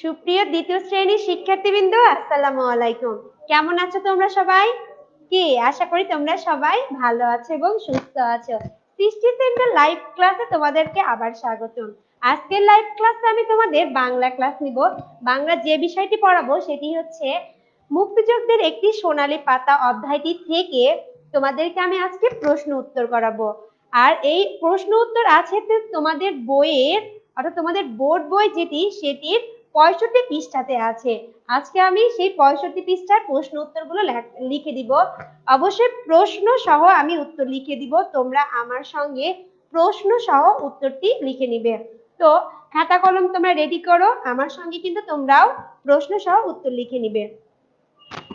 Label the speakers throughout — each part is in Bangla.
Speaker 1: সুপ্রিয় দ্বিতীয় শ্রেণির শিক্ষার্থীবৃন্দ, আসসালামু আলাইকুম। কেমন আছো তোমরা সবাই? কি, আশা করি তোমরা সবাই ভালো আছো এবং সুস্থ আছো। সৃষ্টি সেন্টার লাইভ ক্লাসে তোমাদেরকে আবার স্বাগতম। আজকের লাইভ ক্লাসে আমি তোমাদের বাংলা ক্লাস নিব। বাংলা যে বিষয়টি পড়াবো সেটি হচ্ছে, মুক্তিযুদ্ধের একটি সোনালী পাতা অধ্যায়টি থেকে তোমাদেরকে আমি আজকে প্রশ্ন উত্তর করাবো। আর এই প্রশ্ন উত্তর আছে তোমাদের বইয়ের, অর্থাৎ তোমাদের বোর্ড বই যেটি, সেটির পঁয়ষট্টি পৃষ্ঠাতে আছে। আজকে আমি সেই পঁয়ষট্টি পৃষ্ঠার প্রশ্ন উত্তরগুলো লেখ- দিব। অবশ্যই প্রশ্ন সহ আমি উত্তর লিখে দিব। তোমরা আমার সঙ্গে প্রশ্ন সহ উত্তরটি লিখে নিবে। তো, খাতা কলম তোমরা রেডি করো। আমার সঙ্গে কিন্তু তোমরাও প্রশ্ন সহ উত্তর লিখে নিবে।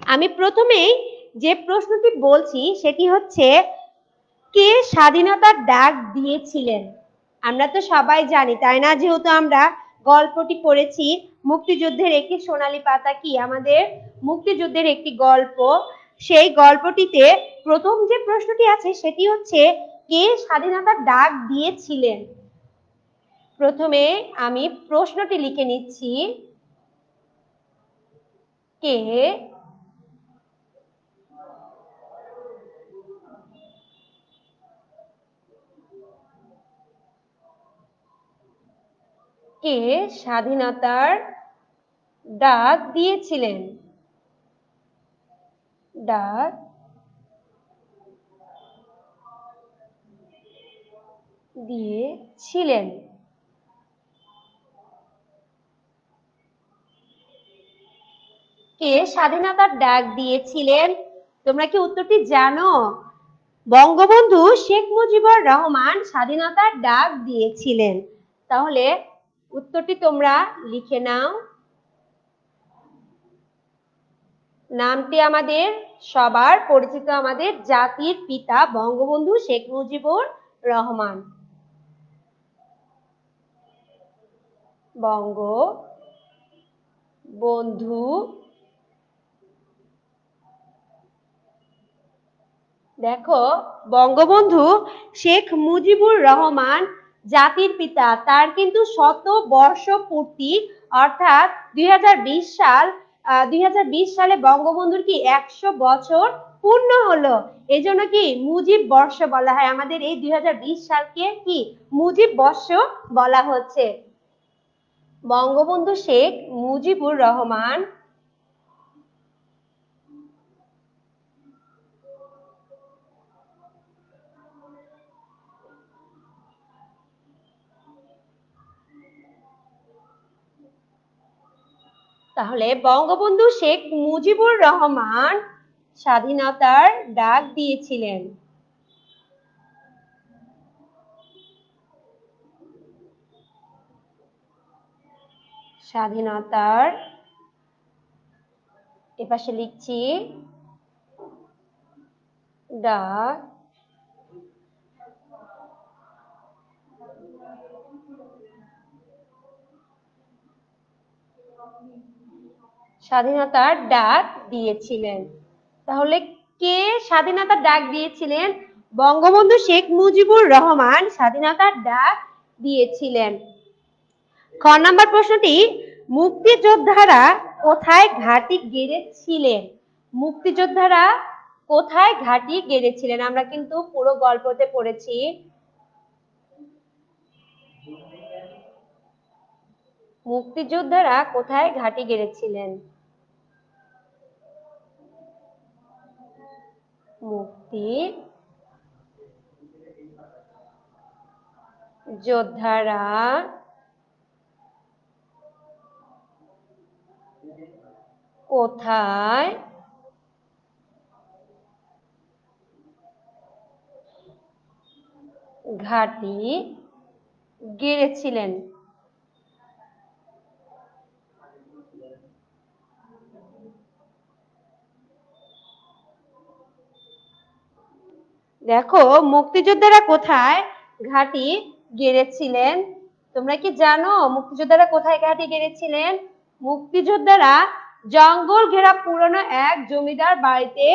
Speaker 1: আমি প্রথমেই যে প্রশ্নটি বলছি, সেটি হচ্ছে, কে স্বাধীনতার ডাক দিয়েছিলেন? আমরা তো সবাই জানি, তাই না? যেহেতু আমরা গল্পটি পড়েছি। মুক্তিযুদ্ধের একটি সোনালী পাতা কি? আমাদের মুক্তিযুদ্ধের একটি গল্প। সেই গল্পটিতে প্রথম যে প্রশ্নটি আছে, সেটি হচ্ছে, কে স্বাধীনতার ডাক দিয়েছিলেন? প্রথমে আমি প্রশ্নটি লিখে নিচ্ছি। কে কে স্বাধীনতার ডাক দিয়েছিলেন? ডাক দিয়েছিলেন। কে স্বাধীনতার ডাক দিয়েছিলেন? তোমরা কি উত্তরটি জানো? বঙ্গবন্ধু শেখ মুজিবুর রহমান স্বাধীনতার ডাক দিয়েছিলেন। তাহলে উত্তরটি তোমরা লিখে নাও। নামটি আমাদের, সবার পরিচিত আমাদের জাতির পিতা বঙ্গবন্ধু শেখ মুজিবুর রহমান। বঙ্গ বন্ধু দেখো, বঙ্গবন্ধু শেখ মুজিবুর রহমান জাতির পিতা, তার কিন্তু শত বর্ষ পূর্তি, অর্থাৎ দুই সাল দুই সালে বঙ্গবন্ধুর কি একশো বছর পূর্ণ হলো? এই জন্য কি মুজিব বর্ষ বলা হয়। আমাদের এই দুই হাজার বিশ সালকে কি মুজিব বর্ষ বলা হচ্ছে। বঙ্গবন্ধু শেখ মুজিবুর রহমান তাহলে বঙ্গবন্ধু শেখ মুজিবুর রহমান স্বাধীনতার ডাক দিয়েছিলেন। স্বাধীনতার এপাশে লিখছি ডাক স্বাধীনতার ডাক দিয়েছিলেন। তাহলে কে স্বাধীনতার ডাক দিয়েছিলেন? বঙ্গবন্ধু শেখ মুজিবুর রহমান স্বাধীনতার ডাক দিয়েছিলেন। খ নম্বর প্রশ্নটি, মুক্তিযোদ্ধারা কোথায় ঘাঁটি গেড়েছিলেন? মুক্তিযোদ্ধারা কোথায় ঘাঁটি গেড়েছিলেন? আমরা কিন্তু পুরো গল্পতে পড়েছি। মুক্তিযোদ্ধারা কোথায় ঘাঁটি গেড়েছিলেন? মুক্তি। যোদ্ধারা কোথায়? ঘাটি গেড়েছিলেন দেখো, মুক্তিযোদ্ধারা কোথায়? ঘাঁটি গেড়েছিলেন। তোমরা কি জানো মুক্তিযোদ্ধারা কোথায় ঘাঁটি গেড়েছিলেন? মুক্তিযোদ্ধারা জঙ্গল ঘেরা পুরনো এক জমিদার বাড়িতে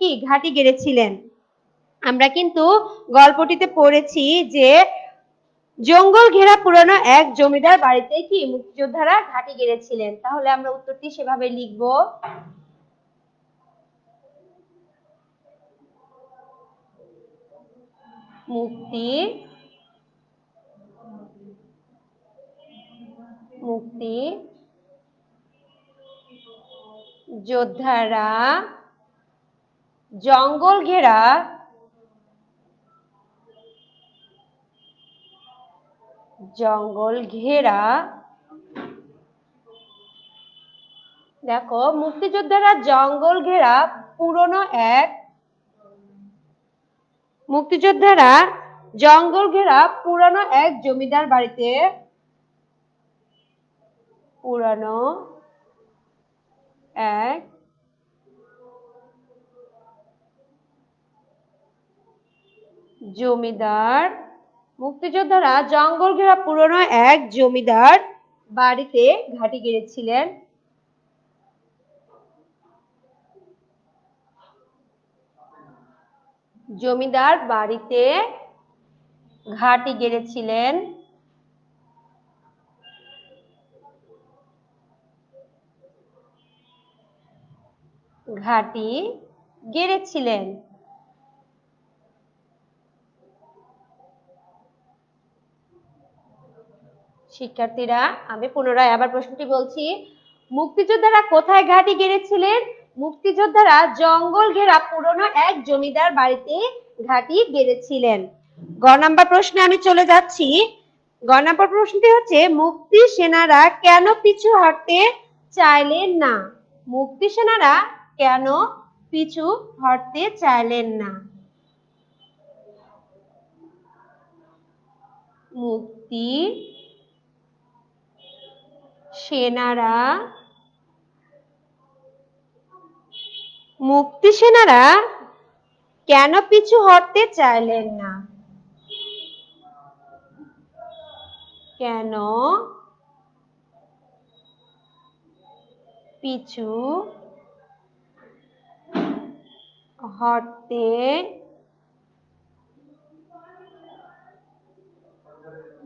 Speaker 1: কি ঘাঁটি গেড়েছিলেন? আমরা কিন্তু গল্পটিতে পড়েছি যে জঙ্গল ঘেরা পুরনো এক জমিদার বাড়িতে কি মুক্তিযোদ্ধারা ঘাঁটি গেড়েছিলেন। তাহলে আমরা উত্তরটি সেভাবে লিখব। মুক্তি মুক্তি যোদ্ধারা জঙ্গল ঘেরা জঙ্গল ঘেরা। দেখো মুক্তিযোদ্ধারা জঙ্গল ঘেরা পুরনো এক মুক্তিযোদ্ধারা জঙ্গল ঘেরা পুরানো এক জমিদার বাড়িতে পুরানো এক জমিদার, মুক্তিযোদ্ধারা জঙ্গল ঘেরা পুরনো এক জমিদার বাড়িতে ঘাঁটি গেড়েছিলেন। জমিদার বাড়িতে ঘাটি গেড়েছিলেন। ঘাটি গেড়েছিলেন। শিক্ষার্থীরা, আমি পুনরায় আবার প্রশ্নটি বলছি। মুক্তিযোদ্ধারা কোথায় ঘাটি গেড়েছিলেন? মুক্তিযোদ্ধারা জঙ্গল ঘেরা পুরনো এক জমিদার বাড়িতে ঘাঁটি গেড়েছিলেন গ নাম্বার প্রশ্নে আমি চলে যাচ্ছি। গ নাম্বার প্রশ্নটি হচ্ছে, মুক্তি সেনারা কেন পিছু হটতে চাইলেন না? মুক্তি সেনারা কেন পিছু হটতে চাইলেন না? মুক্তি সেনারা মুক্তি সেনারা কেন পিছু হটতে চাইলেন না? কেন পিছু হটতে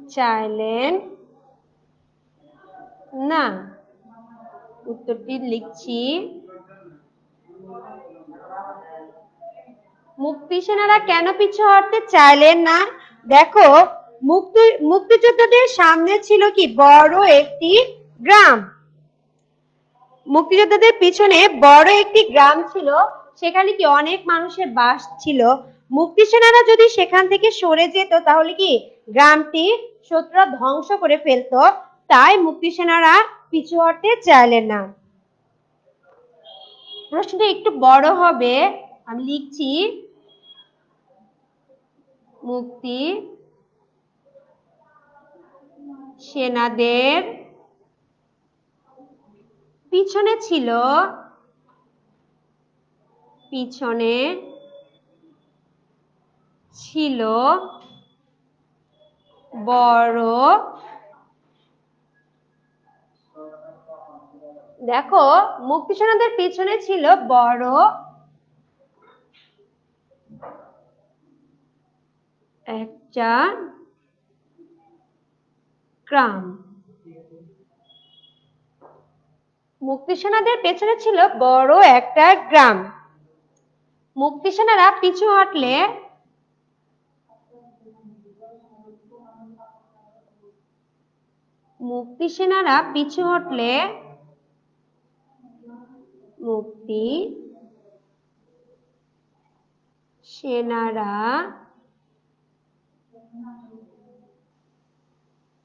Speaker 1: চাইলেন না? উত্তরটি লিখছি। মুক্তি সেনারা কেন পিছু হটতে চাইলেন না? দেখো, মুক্তি, মুক্তিযোদ্ধাদের সামনে ছিল কি? বড় একটি গ্রাম। মুক্তিযোদ্ধাদের পিছনে বড় একটি গ্রাম ছিল। সেখানে কি অনেক মানুষের বাস ছিল? মুক্তি সেনারা যদি সেখান থেকে সরে যেত, তাহলে কি গ্রামটি শত্রুরা ধ্বংস করে ফেলতো? তাই মুক্তি সেনারা পিছু হটতে চাইলেন না। প্রশ্নটা একটু বড় হবে। আমি লিখছি মুক্তি সেনাদের পিছনে ছিল পিছনে ছিল বড় দেখো মুক্তি সেনাদের পিছনে ছিল বড় একটা গ্রাম। মুক্তি সেনাদের পেছনে ছিল বড় একটা গ্রাম। মুক্তি সেনারা পিছু হটলে মুক্তি সেনারা পিছু হটলে মুক্তি সেনারা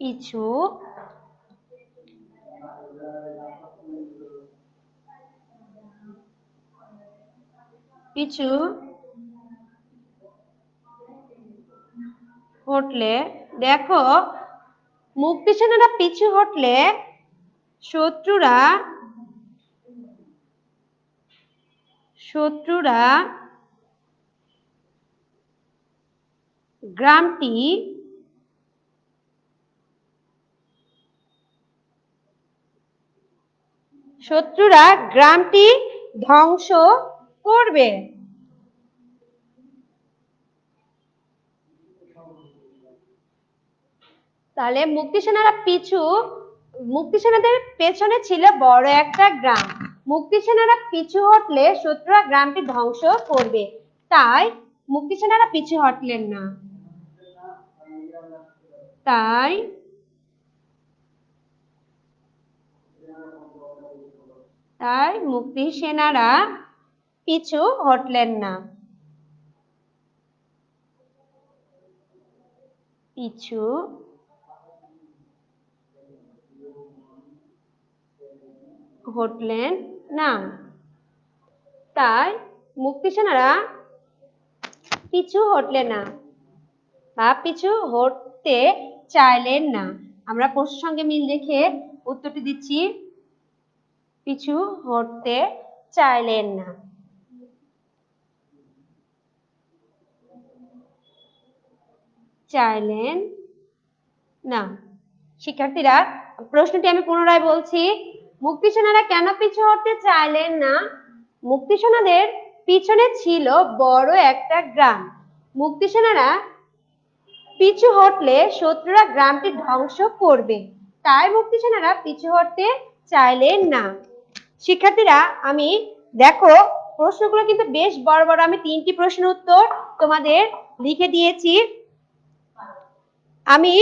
Speaker 1: পিছু পিছু হটলে দেখো মুক্তি সেনারা পিছু হটলে শত্রুরা শত্রুরা গ্রামটি শত্রুরা গ্রামটি ধ্বংস করবে। তাহলে মুক্তি সেনারা পিছু মুক্তি সেনাদের পেছনে ছিল বড় একটা গ্রাম। মুক্তি সেনারা পিছু হটলে শত্রুরা গ্রামটি ধ্বংস করবে। তাই মুক্তি সেনারা পিছু হটলেন না। তাই তাই মুক্তি সেনারা পিছু হটলেন না। পিছু হটলেন না। তাই মুক্তি সেনারা পিছু হটলেন না। বা পিছু হটতে চাইলেন না। আমরা প্রশ্নের সঙ্গে মিল রেখে উত্তরটি দিচ্ছি। পিছু হটতে চাইলেন না। চাইলেন না। শিক্ষার্থীরা, প্রশ্নটি আমি পুনরায় বলছি। মুক্তি সেনারা কেন পিছু হটতে চাইলেন না? মুক্তি সেনাদের পিছনে ছিল বড় একটা গ্রাম। মুক্তি সেনারা পিছু হটলে শত্রুরা গ্রামটি ধ্বংস করবে। তাই মুক্তি সেনারা পিছু হটতে চাইলেন না। শিক্ষার্থীরা, আমি দেখো, প্রশ্নগুলো কিন্তু বেশ বড় বড়। আমি তিনটি প্রশ্ন উত্তর তোমাদের লিখে দিয়েছি। আমি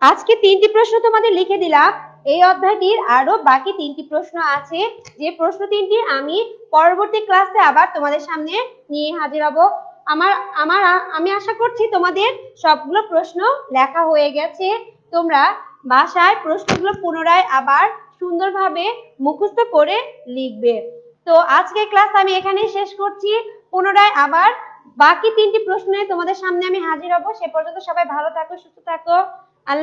Speaker 1: আজকে তিনটি প্রশ্ন তোমাদের লিখে দিলাম। এই অধ্যায়টির আরও বাকি তিনটি প্রশ্ন আছে। যে প্রশ্ন তিনটি আমি পরবর্তী ক্লাসে আবার তোমাদের সামনে নিয়ে হাজির হব। আমার আমার, আমি আশা করছি তোমাদের সবগুলো প্রশ্ন লেখা হয়ে গেছে। তোমরা বাসায় প্রশ্নগুলো পুনরায় আবার সুন্দরভাবে মুখস্থ করে লিখবে। তো আজকের ক্লাস আমি এখানেই শেষ করছি। পুনরায় আবার বাকি তিনটি প্রশ্নে তোমাদের সামনে আমি হাজির হব। সে পর্যন্ত সবাই ভালো থাকো, সুস্থ থাকো।